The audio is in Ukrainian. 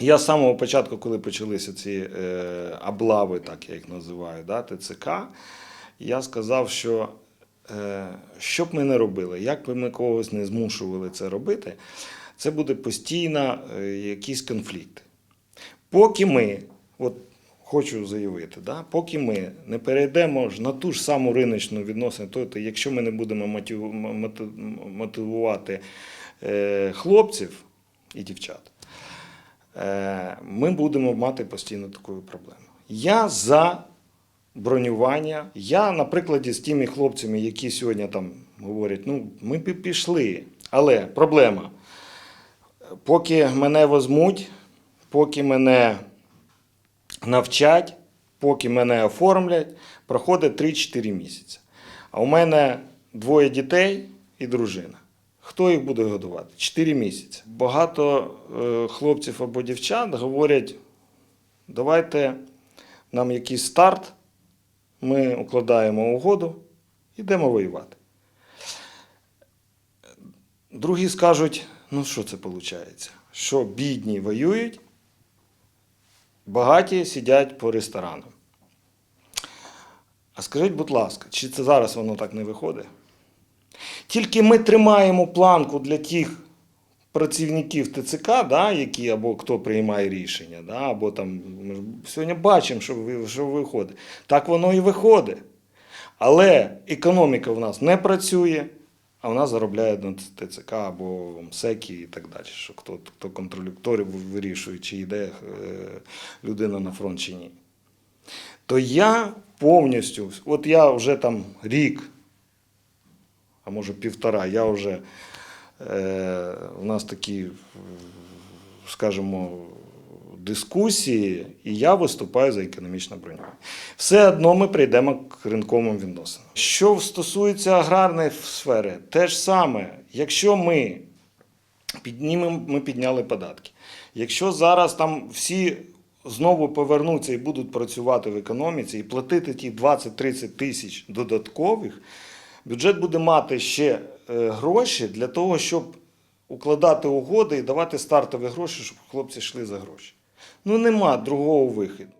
Я з самого початку, коли почалися ці е, облави, так я їх називаю, да, ТЦК, я сказав, що е, що б ми не робили, як би ми когось не змушували це робити, це буде постійно е, якісь конфлікти. Поки ми, от хочу заявити, да, поки ми не перейдемо ж на ту ж саму риночну відносину, тобто, якщо ми не будемо мотив- мотивувати е, хлопців і дівчат, ми будемо мати постійно таку проблему. Я за бронювання. Я, на прикладі з тими хлопцями, які сьогодні там говорять, ну, ми пішли. Але проблема. Поки мене возьмуть, поки мене навчать, поки мене оформлять, проходить 3-4 місяці. А у мене двоє дітей і дружина. Хто їх буде годувати? 4 місяці. Багато е, хлопців або дівчат говорять: давайте нам якийсь старт, ми укладаємо угоду, йдемо воювати. Другі скажуть, ну що це виходить? Що бідні воюють, багаті сидять по ресторанам. А скажіть, будь ласка, чи це зараз воно так не виходить? Тільки ми тримаємо планку для тих працівників ТЦК, да, які або хто приймає рішення, да, або там ми сьогодні бачимо, що, що виходить. Так воно і виходить. Але економіка в нас не працює, а в нас заробляє на ТЦК або МСЕКи і так далі. Що хто, хто контролює, хто вирішує, чи йде е, людина на фронт чи ні. То я повністю, от я вже там рік, а може півтора, я вже е, у нас такі, скажімо, дискусії, і я виступаю за економічне бронювання. Все одно ми прийдемо к ринковим відносинам. Що стосується аграрної сфери, те ж саме, якщо ми піднімемо, ми підняли податки. Якщо зараз там всі знову повернуться і будуть працювати в економіці і платити ті 20-30 тисяч додаткових, бюджет буде мати ще е, гроші для того, щоб укладати угоди і давати стартові гроші, щоб хлопці йшли за гроші. Ну нема другого виходу.